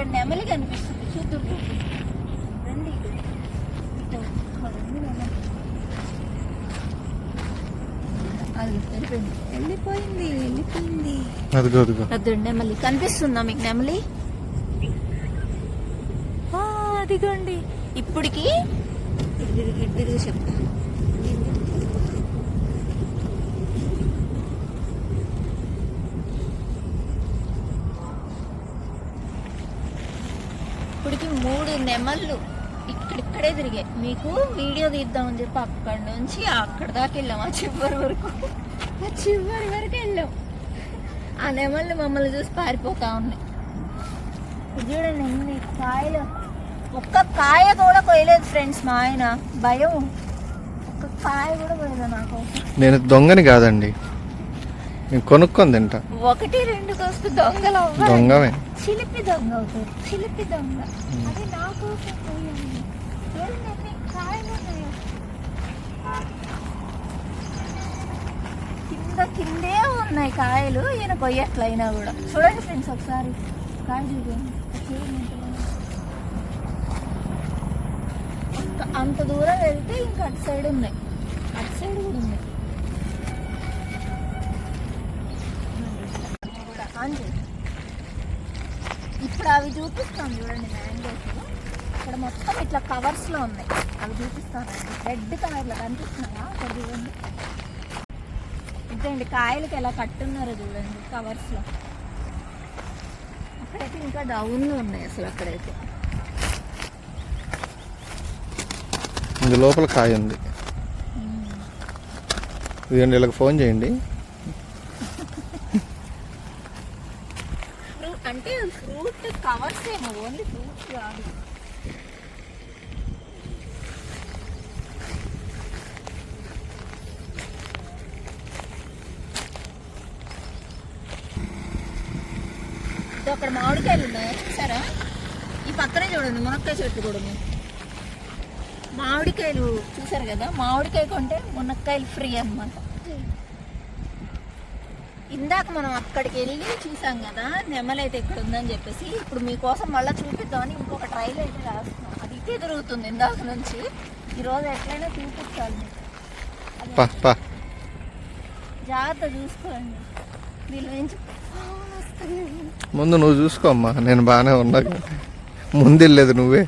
అక్కడ నెమలి కనిపిస్తుంది. చూద్దాం రండి. అది వెళ్ళిపోయింది. వెళ్ళిపోయింది వెళ్ళిపోయింది. అదిగో అదిగో. అది నెమలి. కనిపిస్తుందా మీకు నెమలి? అదిగోండి. ఇప్పటికి తిరిగి తిరిగి చెప్తా. ఇప్పటికి మూడు నెమళ్ళు ఇక్కడిక్కడే తిరిగాయి. మీకు వీడియో తీద్దామని చెప్పి అక్కడి నుంచి అక్కడ దాకా వెళ్ళాం ఆ చివరి వరకు. ఆ చివరి వరకు వెళ్ళాం. ఆ నెమళ్ళు మమ్మల్ని చూసి పారిపోతా ఉన్నాయి. చూడండి ఎన్ని కాయలు. ఒక్క కాయ కూడా కొయ్యలేదు ఫ్రెండ్స్ మా ఆయన. భయం. ఒక్క కాయ కూడా కొయ్యలేదు నాకు. నేను దొంగని కాదండి. నేను కొనుక్కొని తింటా. ఒకటి రెండు కోస్తూ దొంగలు దొంగమే. చిలిపి దొంగ అవుతారు. చిలిపి దొంగ. అది నా కోసం పోయింది. ఏంటంటే కాయలు ఉన్నాయో? కింద కిందే ఉన్నాయి కాయలు. ఈయన కొయ్యట్లయినా కూడా. చూడండి ఫ్రెండ్స్ ఒకసారి. కాయ చూడండి అంత దూరం వెళ్తే ఇంకా అటు సైడ్ ఉన్నాయి. అటు సైడ్ కూడా ఉన్నాయి. ఇప్పుడు అవి చూపిస్తాం చూడండి మ్యాంగోస్ ఇక్కడ మొత్తం ఇట్లా కవర్స్లో ఉన్నాయి. అవి చూపిస్తాను. రెడ్ కలర్లో కనిపిస్తున్నాయా? అక్కడ చూడండి. ఇదండి కాయలకి ఎలా కట్టున్నారో చూడండి కవర్స్లో. అక్కడైతే ఇంకా డౌన్లో ఉన్నాయి అసలు అక్కడైతే. ఇది లోపల కాయ ఉంది. ఇదిగోండి వీళ్ళకి ఫోన్ చేయండి ఫ్రూట్ అంటే ఫ్రూట్ కవర్స్ ఏమో ఓన్లీ ఫ్రూట్స్ కాదు ఇదో అక్కడ మామిడికాయలు ఉన్నాయా చూసారా ఈ పక్కనే చూడండి మునక్కాయ చెట్లు కూడా ఉన్నాయి మామిడికాయలు చూసారు కదా మామిడికాయ కొంటే మునక్కాయలు ఫ్రీ అన్నమాట ఇందాక మనం అక్కడికి వెళ్ళి చూసాం కదా నెమలి అయితే ఇక్కడ ఉందని చెప్పేసి ఇప్పుడు మీకోసం మళ్ళీ చూపిద్దామని ఇంకొక ట్రైల్ అయితే రాస్తున్నాం. అది ఇటే తిరుగుతుంది ఇందాక నుంచి. ఈరోజు ఎట్లయినా చూపించాలి జాగ్రత్త చూసుకోండి. వీళ్ళు నుంచి "ఫోన్ వస్తుంది." ముందు నువ్వు చూసుకోమ్మా నేను బాగానే ఉన్నా. ముందు వెళ్ళలేదు నువ్వే.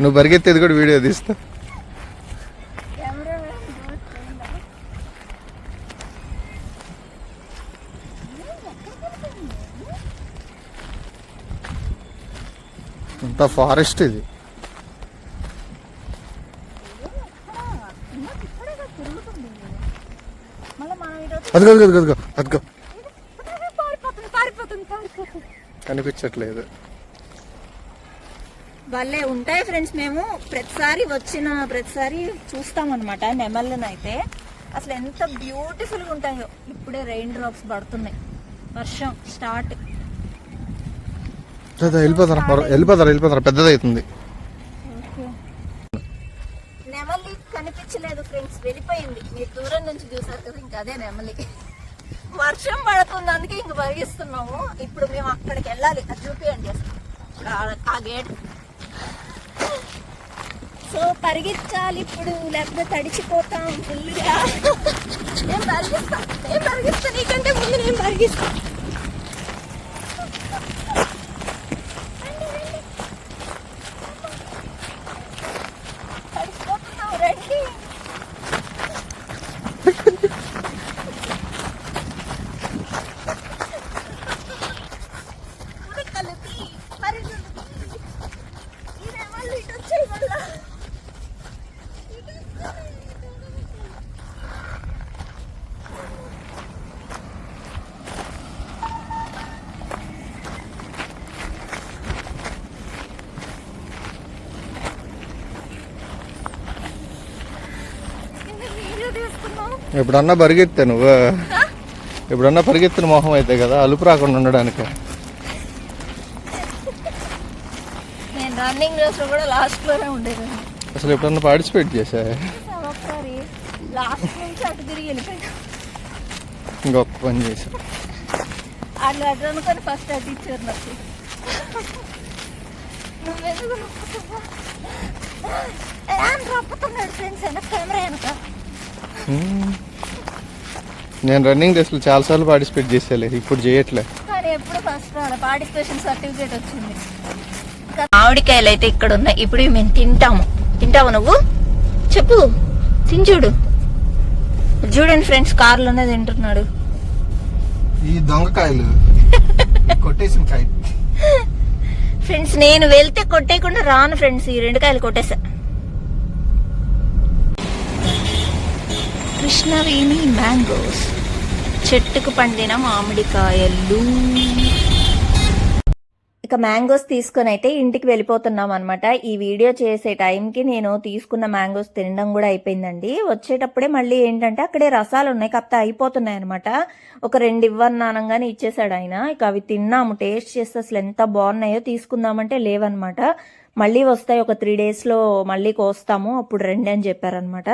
నువ్వు పరిగెత్తేది కూడా వీడియో తీస్తా కెమెరా చూస్తుందా పెద్ద ఫారెస్ట్ ఇది. అదిగో అదిగో అదిగో అదిగో. కనిపించట్లేదు. భలే ఉంటాయి ఫ్రెండ్స్ మేము. ప్రతిసారి వచ్చిన ప్రతిసారి చూస్తాం అనమాట నెమళ్ళని అయితే అసలు ఎంత బ్యూటిఫుల్గా ఉంటాయో. ఇప్పుడే రెయిన్ డ్రాప్స్ పడుతున్నాయి. వర్షం స్టార్ట్. వెళ్ళిపోతారా? వెళ్ళిపోతారా? వెళ్ళిపోతారా? పెద్దది అవుతుంది నెమలి కనిపించలేదు ఫ్రెండ్స్ వెళ్ళిపోయింది. మీరు దూరం నుంచి చూసారు కదా ఇంకా అదే నెమలి. వర్షం పడుతుంది అందుకే ఇంక పరిగిస్తున్నాము ఇప్పుడు మేము అక్కడికి వెళ్ళాలి. అది చూపియండి. ఆ- గేట్. సో పరిగెత్తాలి ఇప్పుడు. లేకపోతే తడిచిపోతాం ఫుల్గా. నేను పరిగిస్తా నేను పరిగిస్తా నీకంటే ముందు నేను పరిగిస్తా రండి, రండి. తడిచిపోతున్నాం రండి ఉడకలుకి, పరిగెలుకి. ఈడేవాళ్ళు ఇటు వచ్చేయి మళ్ళా. ఇటు వచ్చేయి, ఇటు వచ్చేయి. కింద వీడియో తీసుకున్నాం ఎప్పుడన్నా పరిగెత్తా నువ్వు. ఎప్పుడన్నా పరిగెత్తిన మొహం అయితే కదా అలుపు రాకుండా ఉండడానికి. నేను రన్నింగ్ రేస్ కూడా లాస్ట్లోనే ఉండేదాన్ని అసలు ఎప్పుడన్నా పార్టిసిపేట్ చేసా ఒకసారి లాస్ట్ నుంచి అటు తిరిగి వెళ్ళిపోయా ఇంకొక పని చేసా అట్లా అటు అనుకొని ఫస్ట్ అటు ఇచ్చారు నాకు. నువ్వెందుకు ఫ్రెండ్స్ వెనక కెమెరా వెనక. నేను రన్నింగ్ రేస్లో చాలాసార్లు పార్టిసిపేట్ చేసేలే ఇప్పుడు చేయట్లే. కానీ ఎప్పుడు ఫస్ట్ రాలే పార్టిసిపేషన్ సర్టిఫికేట్ వచ్చింది. మామిడికాయలు అయితే ఇక్కడ ఉన్నాయి ఇప్పుడు మేము తింటాము. తింటావు నువ్వు? చెప్పు తిని చూడు. చూడండి ఫ్రెండ్స్ కార్లోనే తింటున్నాడు. ఈ దొంగకాయలు. కొట్టేసిన కాయ. ఫ్రెండ్స్ నేను వెళ్తే కొట్టేయకుండా రాను ఫ్రెండ్స్ ఈ రెండు కాయలు కొట్టేసా. కృష్ణవేణి మ్యాంగోస్? చెట్టుకు పండిన మామిడికాయలు. ఇక మ్యాంగోస్ తీసుకొని అయితే ఇంటికి వెళ్ళిపోతున్నాం అనమాట ఈ వీడియో చేసే టైంకి నేను తీసుకున్న మ్యాంగోస్ తినడం కూడా అయిపోయిందండి. వచ్చేటప్పుడే మళ్ళీ ఏంటంటే అక్కడే రసాలు ఉన్నాయి. కాకపోతే అయిపోతున్నాయి అనమాట ఒక రెండు ఇవ్వన్నానంగానే ఇచ్చేసాడు ఆయన. ఇక అవి తిన్నాము. టేస్ట్ చేస్తే అసలు ఎంత బాగున్నాయో తీసుకుందామంటే లేవనమాట మళ్ళీ వస్తాయి. ఒక త్రీ డేస్లో మళ్ళీ కోస్తాము. అప్పుడు రెండు అని చెప్పారనమాట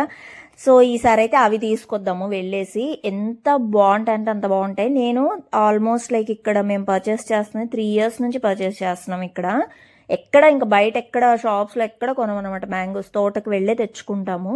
సో ఈసారి అయితే అవి తీసుకొద్దాము. వెళ్ళేసి ఎంత బాగుంటాయి అంటే అంత బాగుంటాయి. నేను ఆల్మోస్ట్ లైక్ ఇక్కడ మేము పర్చేస్ చేస్తున్నాం త్రీ ఇయర్స్ నుంచి పర్చేస్ చేస్తున్నాం ఇక్కడ. ఎక్కడ ఇంకా బయట ఎక్కడ షాప్స్లో ఎక్కడ కొనమన్నమాట మ్యాంగోస్ తోటకు వెళ్ళే తెచ్చుకుంటాము.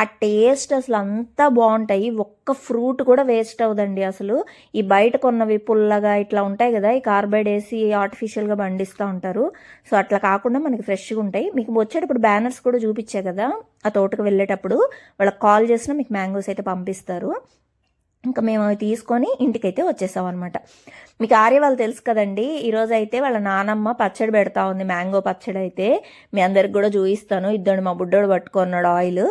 ఆ టేస్ట్ అసలు అంతా బాగుంటాయి. ఒక్క ఫ్రూట్ కూడా వేస్ట్ అవ్వదండి అసలు. ఈ బయట కొన్నవి పుల్లగా ఇట్లా ఉంటాయి కదా ఈ కార్బైడ్ వేసి ఆర్టిఫిషియల్గా పండిస్తూ ఉంటారు. సో అట్లా కాకుండా మనకి ఫ్రెష్గా ఉంటాయి. మీకు వచ్చేటప్పుడు బ్యానర్స్ కూడా చూపించే కదా ఆ తోటకు వెళ్ళేటప్పుడు వాళ్ళకి కాల్ చేసినా మీకు మ్యాంగోస్ అయితే పంపిస్తారు. ఇంకా మేము అవి తీసుకొని ఇంటికైతే వచ్చేసాం అనమాట మీకు ఆర్య వాళ్ళు తెలుసు కదండి ఈరోజు అయితే వాళ్ళ నానమ్మ పచ్చడి పెడతా ఉంది మ్యాంగో పచ్చడి అయితే మీ అందరికి కూడా చూపిస్తాను. ఇద్దరు మా బుడ్డోడు పట్టుకున్నాడు ఆయిల్.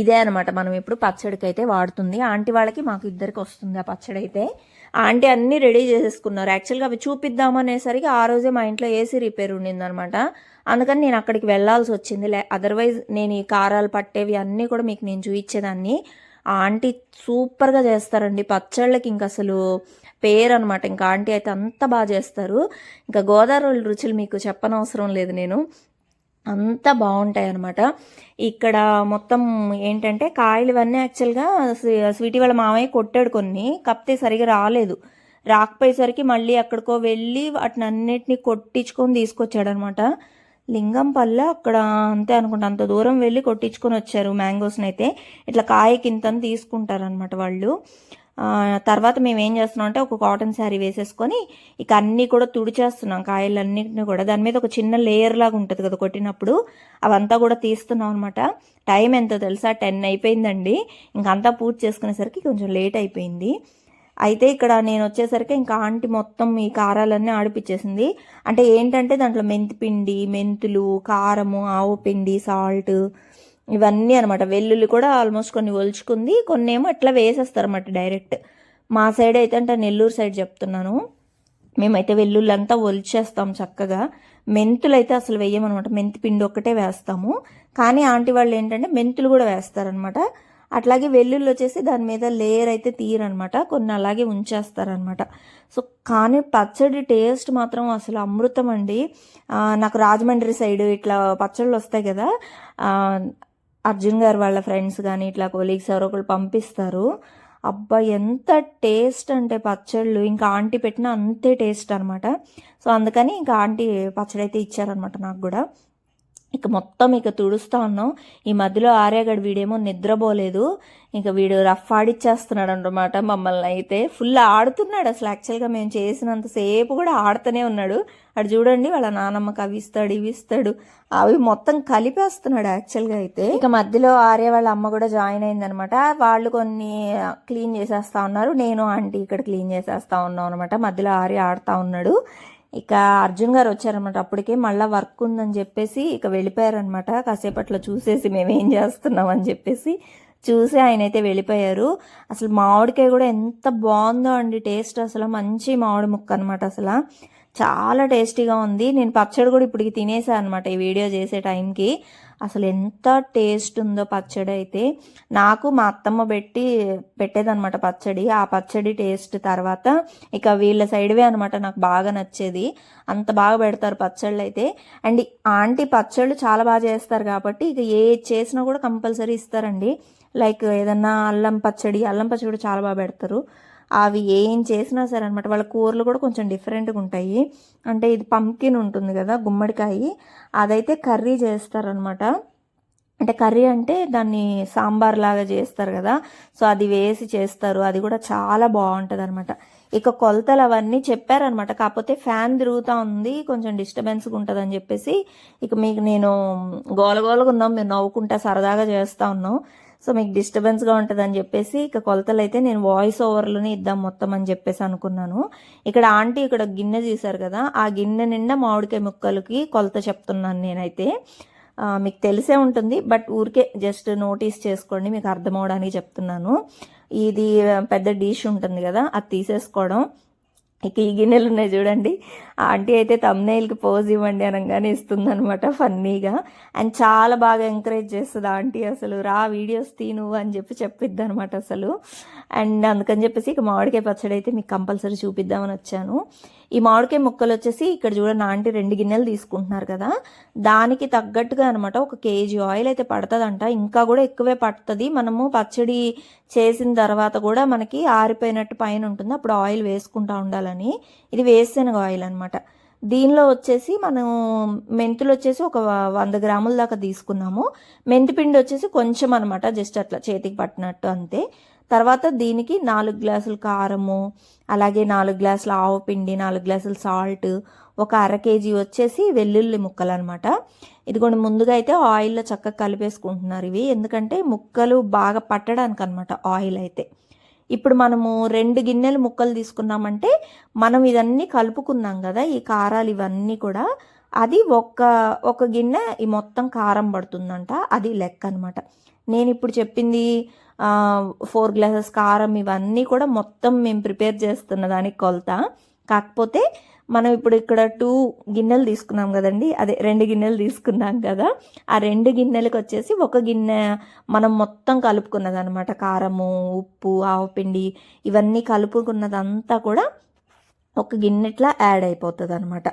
ఇదే అనమాట మనం ఇప్పుడు పచ్చడికి అయితే వాడుతుంది. ఆంటీ వాళ్ళకి మాకు ఇద్దరికి వస్తుంది ఆ పచ్చడి అయితే ఆంటీ అన్నీ రెడీ చేసేసుకున్నారు. యాక్చువల్గా అవి చూపిద్దామనేసరికి ఆ రోజే మా ఇంట్లో ఏసీ రిపేర్ ఉండిందనమాట అందుకని నేను అక్కడికి వెళ్ళాల్సి వచ్చింది. లే అదర్వైజ్ నేను ఈ కారాలు పట్టేవి అన్నీ కూడా మీకు నేను చూపించేదాన్ని. ఆ ఆంటీ సూపర్గా చేస్తారండి. పచ్చళ్ళకి ఇంక అసలు పేరు అనమాట ఇంకా ఆంటీ అయితే అంత బాగా చేస్తారు. ఇంకా గోదావరి రుచులు మీకు చెప్పనవసరం లేదు నేను. అంత బాగుంటాయి అనమాట ఇక్కడ మొత్తం ఏంటంటే కాయలు ఇవన్నీ యాక్చువల్గా స్వీటీ వాళ్ళ మామయ్య కొట్టాడు కొన్ని. కప్తే సరిగా రాలేదు. రాకపోయేసరికి మళ్ళీ ఎక్కడికో వెళ్ళి వాటిని అన్నిటిని కొట్టించుకొని తీసుకొచ్చాడనమాట లింగంపల్ల అక్కడ అంతే అనుకుంటా అంత దూరం వెళ్ళి కొట్టించుకొని వచ్చారు మ్యాంగోస్ని అయితే ఇట్లా కాయ కింతని తీసుకుంటారనమాట వాళ్ళు. తర్వాత మేము ఏం చేస్తున్నాం అంటే ఒక కాటన్ శారీ వేసేసుకొని ఇక అన్నీ కూడా తుడిచేస్తున్నాం కాయలన్నింటినీ కూడా. దాని మీద ఒక చిన్న లేయర్ లాగా ఉంటుంది కదా కొట్టినప్పుడు అవంతా కూడా తీస్తున్నాం అనమాట టైం ఎంతో తెలుసా? టెన్ అయిపోయిందండి. ఇంకంతా పూర్తి చేసుకునేసరికి కొంచెం లేట్ అయిపోయింది. అయితే ఇక్కడ నేను వచ్చేసరికి ఇంకా ఆంటీ మొత్తం ఈ కారాలన్నీ ఆడిపిచ్చేసింది. అంటే ఏంటంటే దాంట్లో మెంతిపిండి మెంతులు కారము ఆవు పిండి సాల్ట్ ఇవన్నీ అనమాట వెల్లుల్లి కూడా ఆల్మోస్ట్ కొన్ని ఒలుచుకుంది. కొన్ని ఏమో ఇట్లా వేసేస్తారు అనమాట డైరెక్ట్. మా సైడ్ అయితే అంటే నెల్లూరు సైడ్ చెప్తున్నాను. మేమైతే వెల్లుల్లి అంతా ఒలిచేస్తాం చక్కగా. మెంతులు అయితే అసలు వేయమనమాట మెంతి పిండి ఒక్కటే వేస్తాము. కానీ ఆంటీ వాళ్ళు ఏంటంటే మెంతులు కూడా వేస్తారనమాట అట్లాగే వెల్లుల్లి వచ్చేసి దాని మీద లేయర్ అయితే తీయరనమాట. కొన్ని అలాగే ఉంచేస్తారనమాట. సో కానీ పచ్చడి టేస్ట్ మాత్రం అసలు అమృతం అండి. నాకు రాజమండ్రి సైడ్ ఇట్లా పచ్చళ్ళు వస్తాయి కదా అర్జున్ గారు వాళ్ళ ఫ్రెండ్స్ కానీ ఇట్లా కొలీగ్స్ ఎవరో ఒకరు పంపిస్తారు. అబ్బా ఎంత టేస్ట్ అంటే పచ్చళ్ళు. ఇంకా ఆంటీ పెట్టిన అంతే టేస్ట్ అనమాట. సో అందుకని ఇంకా ఆంటీ పచ్చడి అయితే ఇచ్చారనమాట నాకు కూడా. ఇక మొత్తం ఇక తుడుస్తా ఉన్నాం. ఈ మధ్యలో ఆర్యగడ్ వీడేమో నిద్రపోలేదు. ఇక వీడు రఫ్ ఆడిచ్చేస్తున్నాడు అనమాట మమ్మల్ని అయితే. ఫుల్ ఆడుతున్నాడు అసలు. యాక్చువల్గా మేము చేసినంతసేపు కూడా ఆడుతూనే ఉన్నాడు. అటు చూడండి వాళ్ళ నానమ్మకి అవి ఇస్తాడు ఇవి ఇస్తాడు అవి మొత్తం కలిపేస్తున్నాడు యాక్చువల్గా అయితే. ఇక మధ్యలో ఆర్య వాళ్ళ అమ్మ కూడా జాయిన్ అయిందనమాట వాళ్ళు కొన్ని క్లీన్ చేసేస్తా ఉన్నారు. నేను ఆంటీ ఇక్కడ క్లీన్ చేసేస్తా ఉన్నాం అనమాట మధ్యలో ఆర్య ఆడుతూ ఉన్నాడు. ఇక అర్జున్ గారు వచ్చారనమాట అప్పటికే మళ్ళీ వర్క్ ఉందని చెప్పేసి ఇక వెళ్ళిపోయారనమాట కాసేపట్లో చూసేసి మేమేం చేస్తున్నాం అని చెప్పేసి చూసి ఆయన అయితే వెళ్ళిపోయారు. అసలు మామిడికాయ కూడా ఎంత బాగుందో అండి టేస్ట్ అసలు మంచి మామిడి ముక్క అనమాట అసలు. చాలా టేస్టీగా ఉంది. నేను పచ్చడి కూడా ఇప్పటికి తినేసాను అనమాట ఈ వీడియో చేసే టైంకి. అసలు ఎంత టేస్ట్ ఉందో పచ్చడి అయితే. నాకు మా అత్తమ్మ పెట్టి పెట్టేదనమాట పచ్చడి. ఆ పచ్చడి టేస్ట్ తర్వాత ఇక వీళ్ళ సైడ్వే అనమాట నాకు బాగా నచ్చేది. అంత బాగా పెడతారు పచ్చళ్ళు అయితే. అండ్ ఆంటీ పచ్చళ్ళు చాలా బాగా చేస్తారు కాబట్టి ఇక ఏ చేసినా కూడా కంపల్సరీ ఇస్తారండి. లైక్ ఏదన్నా అల్లం పచ్చడి అల్లం పచ్చడి కూడా చాలా బాగా పెడతారు. అవి ఏం చేసినా సరే అనమాట వాళ్ళ కూరలు కూడా కొంచెం డిఫరెంట్గా ఉంటాయి. అంటే ఇది పంకిన్ ఉంటుంది కదా గుమ్మడికాయ. అదైతే కర్రీ చేస్తారనమాట అంటే కర్రీ అంటే దాన్ని సాంబార్ లాగా చేస్తారు కదా. సో అది వేసి చేస్తారు. అది కూడా చాలా బాగుంటుంది అనమాట ఇక కొలతలు అవన్నీ చెప్పారనమాట కాకపోతే ఫ్యాన్ తిరుగుతూ ఉంది. కొంచెం డిస్టర్బెన్స్గా ఉంటుంది అని చెప్పేసి ఇక మీకు నేను గోలగోలగా ఉన్నాం. మేము నవ్వుకుంటా సరదాగా చేస్తూ ఉన్నాం. సో మీకు డిస్టర్బెన్స్గా ఉంటుందని చెప్పేసి ఇక కొలతలు అయితే నేను వాయిస్ ఓవర్లోనే ఇద్దాం మొత్తం అని చెప్పేసి అనుకున్నాను. ఇక్కడ ఆంటీ ఇక్కడ గిన్నె చూశారు కదా ఆ గిన్నె నిండా మామిడికాయ ముక్కలకి కొలత చెప్తున్నాను నేనైతే. మీకు తెలిసే ఉంటుంది బట్ ఊరికే జస్ట్ నోటీస్ చేసుకోండి మీకు అర్థం అవడానికి చెప్తున్నాను. ఇది పెద్ద డిష్ ఉంటుంది కదా అది తీసేసుకోవడం. ఇక ఈ గిన్నెలు ఉన్నాయి చూడండి. ఆంటీ అయితే తమ్నైల్కి పోజ్ ఇవ్వండి అనగానే ఇస్తుంది అనమాట ఫన్నీగా. అండ్ చాలా బాగా ఎంకరేజ్ చేస్తుంది ఆంటీ అసలు. రా వీడియోస్ తీ నువ్వు అని చెప్పి చెప్పిద్ది అనమాట అసలు. అండ్ అందుకని చెప్పేసి ఇక మామిడికాయ పచ్చడి అయితే మీకు కంపల్సరీ చూపిద్దామని వచ్చాను. ఈ మామిడికాయ ముక్కలు వచ్చేసి ఇక్కడ చూడండి ఆంటీ రెండు గిన్నెలు తీసుకుంటున్నారు కదా. దానికి తగ్గట్టుగా అనమాట ఒక కేజీ ఆయిల్ అయితే పడుతుందంట. ఇంకా కూడా ఎక్కువే పడుతుంది. మనము పచ్చడి చేసిన తర్వాత కూడా మనకి ఆరిపోయినట్టు పైన ఉంటుంది. అప్పుడు ఆయిల్ వేసుకుంటా ఉండాలని. ఇది వేరుశనగ ఆయిల్ అనమాట దీనిలో వచ్చేసి మనం మెంతులు వచ్చేసి ఒక వంద గ్రాముల దాకా తీసుకున్నాము. మెంతి పిండి వచ్చేసి కొంచెం అనమాట జస్ట్ అట్లా చేతికి పట్టినట్టు అంతే. తర్వాత దీనికి నాలుగు గ్లాసులు కారము అలాగే నాలుగు గ్లాసులు ఆవు పిండి నాలుగు గ్లాసులు సాల్ట్ ఒక అర కేజీ వచ్చేసి వెల్లుల్లి ముక్కలు అనమాట ఇదిగోండి ముందుగా అయితే ఆయిల్లో చక్కగా కలిపేసుకుంటున్నారు ఇవి. ఎందుకంటే ముక్కలు బాగా పట్టడానికి అనమాట ఆయిల్ అయితే. ఇప్పుడు మనము రెండు గిన్నెలు ముక్కలు తీసుకున్నామంటే మనం ఇదన్నీ కలుపుకున్నాం కదా ఈ కారాలు ఇవన్నీ కూడా. అది ఒక్క ఒక గిన్నె ఈ మొత్తం కారం పడుతుందంట అది లెక్క అనమాట నేను ఇప్పుడు చెప్పింది ఫోర్ గ్లాసెస్ కారం ఇవన్నీ కూడా మొత్తం మేము ప్రిపేర్ చేస్తున్న దానికి కొలత. కాకపోతే మనం ఇప్పుడు ఇక్కడ టూ గిన్నెలు తీసుకున్నాం కదండి. అదే రెండు గిన్నెలు తీసుకున్నాం కదా. ఆ రెండు గిన్నెలకు వచ్చేసి ఒక గిన్నె మనం మొత్తం కలుపుకున్నదనమాట కారము ఉప్పు ఆవపిండి ఇవన్నీ కలుపుకున్నదంతా కూడా ఒక గిన్నెట్లా యాడ్ అయిపోతుంది అనమాట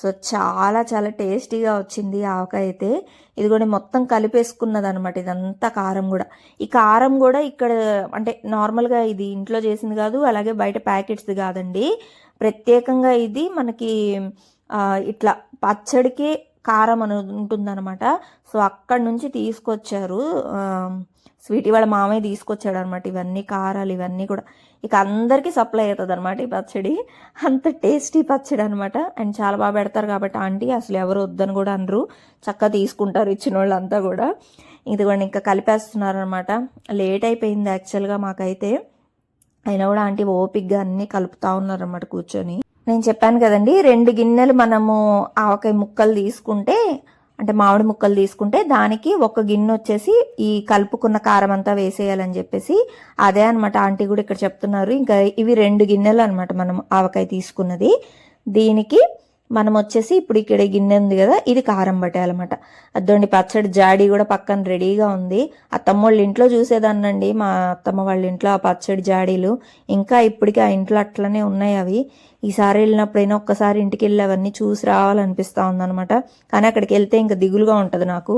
సో చాలా చాలా టేస్టీగా వచ్చింది ఆవకాయ అయితే. ఇది కూడా మొత్తం కలిపేసుకున్నది అనమాట ఇదంతా కారం కూడా. ఈ కారం కూడా ఇక్కడ అంటే నార్మల్గా ఇది ఇంట్లో చేసింది కాదు అలాగే బయట ప్యాకెట్స్ది కాదండి. ప్రత్యేకంగా ఇది మనకి ఇట్లా పచ్చడికి కారం అని ఉంటుందన్నమాట. సో అక్కడి నుంచి తీసుకొచ్చారు స్వీట్ వాళ్ళ మామయ్య తీసుకొచ్చాడు అనమాట ఇవన్నీ కారాలు ఇవన్నీ కూడా. ఇక అందరికీ సప్లై అవుతుంది అనమాట ఈ పచ్చడి. అంత టేస్టీ పచ్చడి అనమాట అండ్ చాలా బాగా పెడతారు కాబట్టి ఆంటీ అసలు ఎవరు వద్దని కూడా అనరు. చక్కగా తీసుకుంటారు ఇచ్చిన వాళ్ళంతా కూడా. ఇదిగోండి ఇంకా కలిపేస్తున్నారు అనమాట లేట్ అయిపోయింది యాక్చువల్గా మాకైతే. అయినా కూడా ఆంటీ ఓపిక్గా అన్నీ కలుపుతా ఉన్నారన్నమాట కూర్చొని. నేను చెప్పాను కదండి రెండు గిన్నెలు మనము ఆవకాయ ముక్కలు తీసుకుంటే అంటే మామిడి ముక్కలు తీసుకుంటే దానికి ఒక గిన్నె వచ్చేసి ఈ కలుపుకున్న కారం అంతా వేసేయాలని చెప్పేసి అదే అనమాట ఆంటీ కూడా ఇక్కడ చెప్తున్నారు. ఇంకా ఇవి రెండు గిన్నెలు అనమాట మనం ఆవకాయ తీసుకున్నది. దీనికి మనం వచ్చేసి ఇప్పుడు ఇక్కడ గిన్నె ఉంది కదా ఇది కారం పట్టేయాలన్నమాట. అద్దండి పచ్చడి జాడి కూడా పక్కన రెడీగా ఉంది. అత్తమ్మ వాళ్ళ ఇంట్లో చూసేదాన్నండి మా అత్తమ్మ వాళ్ళ ఇంట్లో ఆ పచ్చడి జాడీలు. ఇంకా ఇప్పటికీ ఆ ఇంట్లో అట్లనే ఉన్నాయి అవి. ఈసారి వెళ్ళినప్పుడైనా ఒక్కసారి ఇంటికి వెళ్ళి అవన్నీ చూసి రావాలనిపిస్తూ ఉందన్నమాట. కానీ అక్కడికి వెళ్తే ఇంకా దిగులుగా ఉంటుంది నాకు.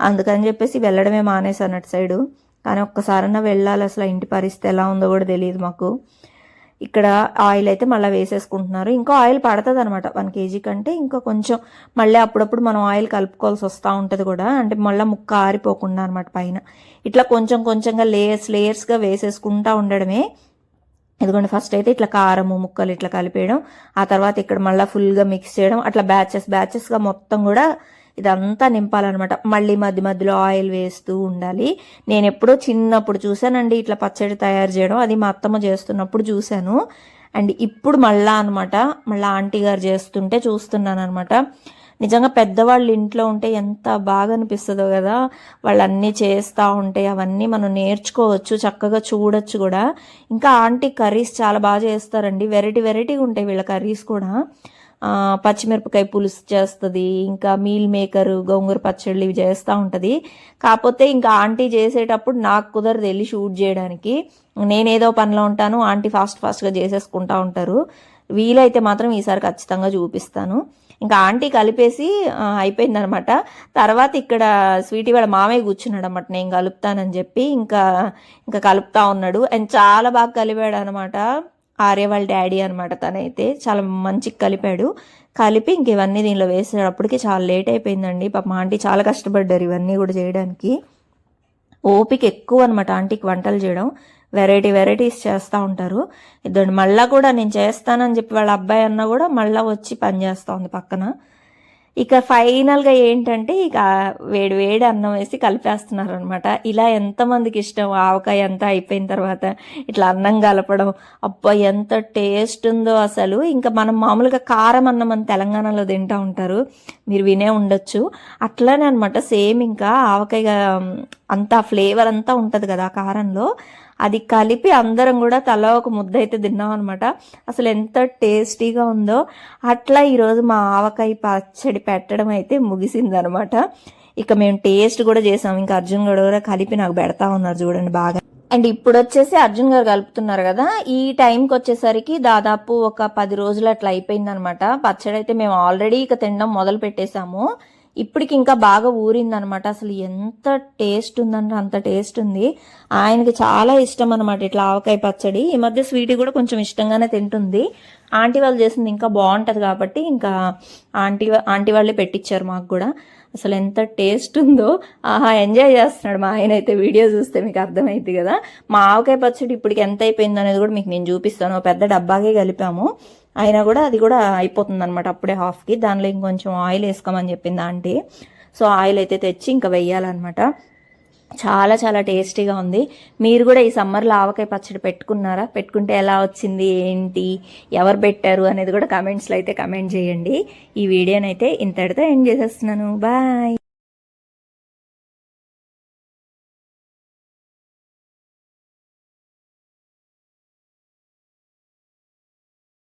అందుకని చెప్పేసి వెళ్ళడమే మానేసాను అటు సైడు. కానీ ఒక్కసారన్నా వెళ్ళాలి అసలు ఇంటి పరిస్థితి ఎలా ఉందో కూడా తెలియదు మాకు. ఇక్కడ ఆయిల్ అయితే మళ్ళీ వేసేసుకుంటున్నారు. ఇంకా ఆయిల్ పడుతుంది అనమాట వన్ కేజీ కంటే ఇంకా కొంచెం మళ్ళీ అప్పుడప్పుడు మనం ఆయిల్ కలుపుకోవాల్సి వస్తూ ఉంటుంది కూడా. అంటే మళ్ళీ ముక్క ఆరిపోకుండా అనమాట పైన. ఇట్లా కొంచెం కొంచెంగా లేయర్స్ లేయర్స్గా వేసేసుకుంటా ఉండడమే. ఎందుకంటే ఫస్ట్ అయితే ఇట్లా కారము ముక్కలు ఇట్లా కలిపేయడం. ఆ తర్వాత ఇక్కడ మళ్ళీ ఫుల్గా మిక్స్ చేయడం. అట్లా బ్యాచెస్ బ్యాచెస్గా మొత్తం కూడా ఇదంతా నింపాలన్నమాట. మళ్ళీ మధ్య మధ్యలో ఆయిల్ వేస్తూ ఉండాలి. నేను ఎప్పుడో చిన్నప్పుడు చూశానండి ఇట్లా పచ్చడి తయారు చేయడం. అది మా అత్తమ్మ చేస్తున్నప్పుడు చూశాను. అండ్ ఇప్పుడు మళ్ళా అనమాట మళ్ళీ ఆంటీ గారు చేస్తుంటే చూస్తున్నాను అనమాట నిజంగా పెద్దవాళ్ళు ఇంట్లో ఉంటే ఎంత బాగా అనిపిస్తుందో కదా. వాళ్ళు అన్నీ చేస్తూ ఉంటే అవన్నీ మనం నేర్చుకోవచ్చు చక్కగా చూడొచ్చు కూడా. ఇంకా ఆంటీ కర్రీస్ చాలా బాగా చేస్తారండి. వెరైటీ వెరైటీగా ఉంటాయి వీళ్ళ కర్రీస్ కూడా. పచ్చిమిరపకాయ పులుసు చేస్తుంది ఇంకా మీల్ మేకర్ గోంగూర పచ్చళ్ళు ఇవి చేస్తూ ఉంటుంది. కాకపోతే ఇంకా ఆంటీ చేసేటప్పుడు నాకు కుదరదు వెళ్ళి షూట్ చేయడానికి. నేనేదో పనిలో ఉంటాను ఆంటీ ఫాస్ట్ ఫాస్ట్గా చేసేసుకుంటా ఉంటారు. వీలైతే మాత్రం ఈసారి ఖచ్చితంగా చూపిస్తాను. ఇంకా ఆంటీ కలిపేసి అయిపోయిందనమాట. తర్వాత ఇక్కడ స్వీటీ వాళ్ళ మామయ్య కూర్చున్నాడు అనమాట నేను కలుపుతానని చెప్పి ఇంకా ఇంకా కలుపుతా ఉన్నాడు. అండ్ చాలా బాగా కలిపాడు అనమాట ఆర్య వాళ్ళ డాడీ అనమాట తనైతే. చాలా మంచిగా కలిపాడు. కలిపి ఇంక ఇవన్నీ దీనిలో వేసేటప్పటికి చాలా లేట్ అయిపోయిందండి. పాప మా ఆంటీ చాలా కష్టపడ్డారు ఇవన్నీ కూడా చేయడానికి. ఓపిక ఎక్కువ అనమాట ఆంటీకి వంటలు చేయడం. వెరైటీ వెరైటీస్ చేస్తూ ఉంటారు. ఇద్దరు మళ్ళా కూడా నేను చేస్తానని చెప్పి వాళ్ళ అబ్బాయి అన్న కూడా మళ్ళీ వచ్చి పని చేస్తూ ఉంది పక్కన. ఇక ఫైనల్గా ఏంటంటే ఇక వేడి వేడి అన్నం వేసి కలిపేస్తున్నారు అనమాట ఇలా ఎంతమందికి ఇష్టం? ఆవకాయ అంతా అయిపోయిన తర్వాత ఇట్లా అన్నం కలపడం. అబ్బా ఎంత టేస్ట్ ఉందో అసలు. ఇంకా మనం మామూలుగా కారం అన్నం అని తెలంగాణలో తింటూ ఉంటారు. మీరు వినే ఉండొచ్చు. అట్లానే అనమాట సేమ్ ఇంకా ఆవకాయ అంతా ఫ్లేవర్ అంతా ఉంటుంది కదా ఆ కారంలో. అది కలిపి అందరం కూడా తల ఒక ముద్ద అయితే తిన్నాం అనమాట అసలు ఎంత టేస్టీగా ఉందో. అట్లా ఈరోజు మా ఆవకాయ పచ్చడి పెట్టడం అయితే ముగిసిందనమాట ఇక మేము టేస్ట్ కూడా చేసాం. ఇంకా అర్జున్ గడు కూడా కలిపి నాకు పెడతా ఉన్నారు చూడండి బాగా. అండ్ ఇప్పుడు వచ్చేసి అర్జున్ గారు కలుపుతున్నారు కదా. ఈ టైంకి వచ్చేసరికి దాదాపు ఒక పది రోజులు అట్లా అయిపోయింది అనమాట పచ్చడి అయితే మేము ఆల్రెడీ ఇక తినడం మొదలు పెట్టేశాము ఇప్పటికి ఇంకా బాగా ఊరిందనమాట. అసలు ఎంత టేస్ట్ ఉందంటే అంత టేస్ట్ ఉంది. ఆయనకి చాలా ఇష్టం అనమాట ఇట్లా ఆవకాయ పచ్చడి. ఈ మధ్య స్వీట్ కూడా కొంచెం ఇష్టంగానే తింటుంది. ఆంటీ వాళ్ళు చేసింది ఇంకా బాగుంటుంది కాబట్టి ఇంకా ఆంటీ వా- ఆంటీ వాళ్ళే పెట్టించారు మాకు కూడా. అసలు ఎంత టేస్ట్ ఉందో. ఆహా ఎంజాయ్ చేస్తున్నాడు మా ఆయన అయితే వీడియో చూస్తే మీకు అర్థమైంది కదా. మా ఆవకాయ పచ్చడి ఇప్పటికి ఎంత అయిపోయిందో అనేది కూడా మీకు నేను చూపిస్తాను. ఒక పెద్ద డబ్బాకే కలిపాము. అయినా కూడా అది కూడా అయిపోతుంది అనమాట అప్పుడే హాఫ్కి. దానిలో ఇంకొంచెం ఆయిల్ వేసుకోమని చెప్పింది ఆంటీ. సో ఆయిల్ అయితే తెచ్చి ఇంకా వెయ్యాలన్నమాట. చాలా చాలా టేస్టీగా ఉంది. మీరు కూడా ఈ సమ్మర్లో ఆవకాయ పచ్చడి పెట్టుకున్నారా? పెట్టుకుంటే ఎలా వచ్చింది? ఏంటి? ఎవరు పెట్టారు? అనేది కూడా కమెంట్స్లో అయితే కమెంట్ చేయండి. ఈ వీడియోనైతే ఇంతటితో ఎండ్ చేసేస్తున్నాను. బాయ్!